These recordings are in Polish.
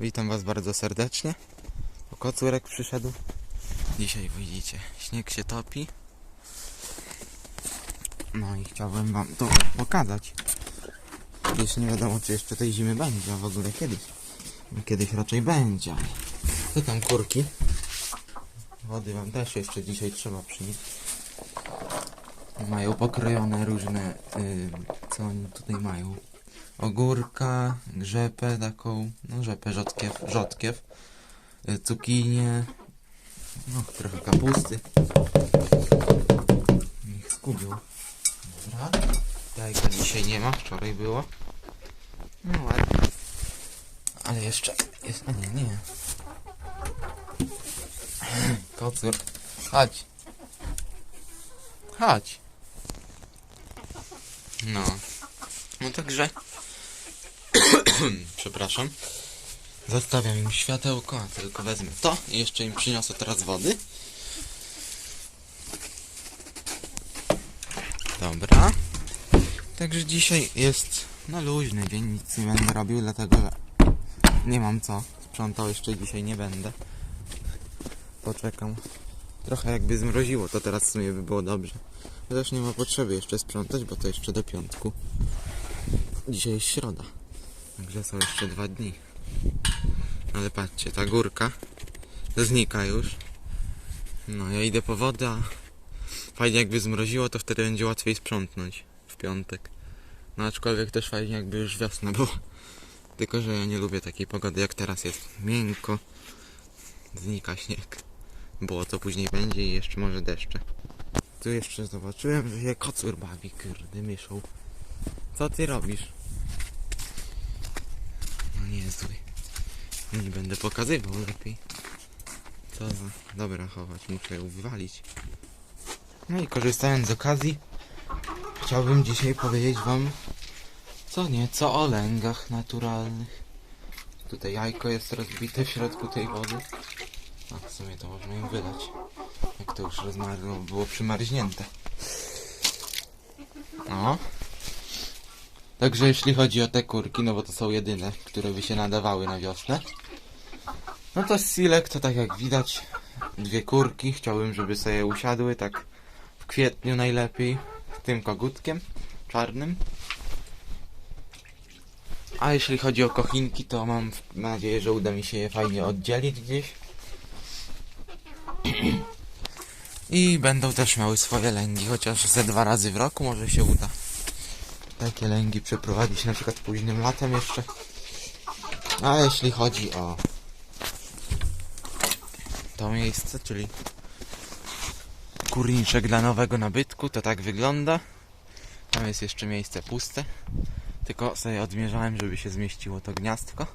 Witam Was bardzo serdecznie. O, Kocurek przyszedł. Dzisiaj widzicie, śnieg się topi. No i chciałbym Wam to pokazać. Gdyż nie wiadomo, czy jeszcze tej zimy będzie, a w ogóle kiedyś. Kiedyś raczej będzie. Co tam kurki? Wody Wam też jeszcze dzisiaj trzeba przynieść. Mają pokrojone różne, y, co oni tutaj mają? Ogórka, grzepę taką, no rzepę, rzodkiew, rzodkiew, y, cukinię, no trochę kapusty. Niech skubił. Dobra. Jajka dzisiaj nie ma, wczoraj było. No ładnie. Ale jeszcze jest, a nie, nie. Kocur, chodź. Chodź. No. No także. Przepraszam. Zostawiam im światełko, a tylko wezmę to i jeszcze im przyniosę teraz wody. Dobra. Także dzisiaj jest no luźny dzień, nic nie będę robił, dlatego że nie mam co. Sprzątał jeszcze dzisiaj nie będę. Poczekam. Trochę jakby zmroziło, to teraz w sumie by było dobrze. Chociaż nie ma potrzeby jeszcze sprzątać, bo to jeszcze do piątku. Dzisiaj jest środa. Także są jeszcze dwa dni. Ale patrzcie, ta górka znika już. No, ja idę po wodę, a fajnie jakby zmroziło, to wtedy będzie łatwiej sprzątnąć w piątek. No aczkolwiek też fajnie jakby już wiosna była. Tylko, że ja nie lubię takiej pogody jak teraz jest. Miękko. Znika śnieg. Było to później będzie i jeszcze może deszcze. Tu jeszcze zobaczyłem, że się kocur bawi, kurde, myszą. Co ty robisz? No nie będę pokazywał lepiej. Co za... Dobra, chować, muszę ją wywalić. No i korzystając z okazji, chciałbym dzisiaj powiedzieć wam co nieco o lęgach naturalnych. Tutaj jajko jest rozbite w środku tej wody. A w sumie to można ją wylać. Jak to już rozmarło, było przymarznięte. No. Także jeśli chodzi o te kurki, no bo to są jedyne, które by się nadawały na wiosnę. No to silek to tak jak widać, dwie kurki. Chciałbym, żeby sobie usiadły tak w kwietniu najlepiej, tym kogutkiem czarnym. A jeśli chodzi o kochinki, to mam nadzieję, że uda mi się je fajnie oddzielić gdzieś. I będą też miały swoje lęgi, chociaż ze dwa razy w roku może się uda. Takie lęgi przeprowadzić na przykład późnym latem jeszcze. A jeśli chodzi o to miejsce, czyli kurniczek dla nowego nabytku, to tak wygląda. Tam jest jeszcze miejsce puste. Tylko sobie odmierzałem, żeby się zmieściło to gniazdko.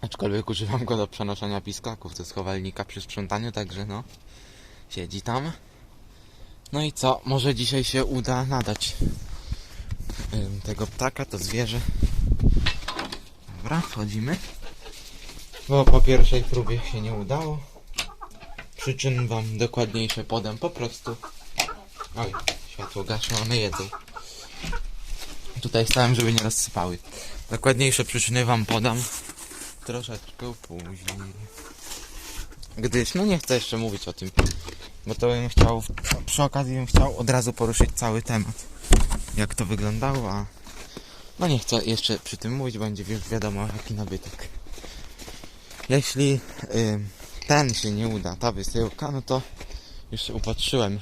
Aczkolwiek używam go do przenoszenia piskaków ze schowalnika przy sprzątaniu, także no, siedzi tam. No i co? Może dzisiaj się uda nadać tego ptaka, to zwierzę. Dobra, wchodzimy. Bo po pierwszej próbie się nie udało. Przyczyn wam dokładniejsze podam po prostu. Oj, światło gaszę, one jedzą. Tutaj stałem, żeby nie rozsypały. Dokładniejsze przyczyny wam podam troszeczkę później. Gdyż, no nie chcę jeszcze mówić o tym, bo to bym chciał, przy okazji bym chciał od razu poruszyć cały temat. Jak to wyglądało, a no nie chcę jeszcze przy tym mówić, będzie już wiadomo jaki nabytek. Jeśli y, ten się nie uda, ta wysyłka, no to już upatrzyłem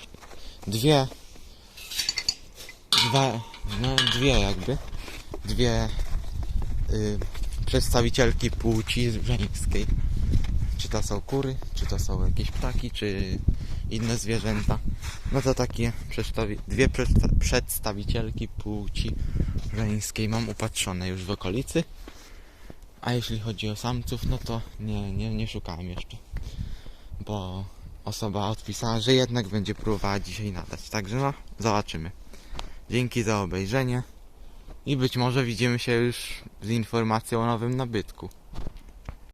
dwie dwa, no dwie jakby, dwie y, przedstawicielki płci żeńskiej. Czy to są kury, czy to są jakieś ptaki, czy inne zwierzęta. No to takie przedstawi dwie przedsta przedstawicielki płci żeńskiej mam upatrzone już w okolicy. A jeśli chodzi o samców, no to nie, nie, nie szukałem jeszcze. Bo osoba odpisała, że jednak będzie próbowała dzisiaj nadać. Także no, zobaczymy. Dzięki za obejrzenie i być może widzimy się już z informacją o nowym nabytku.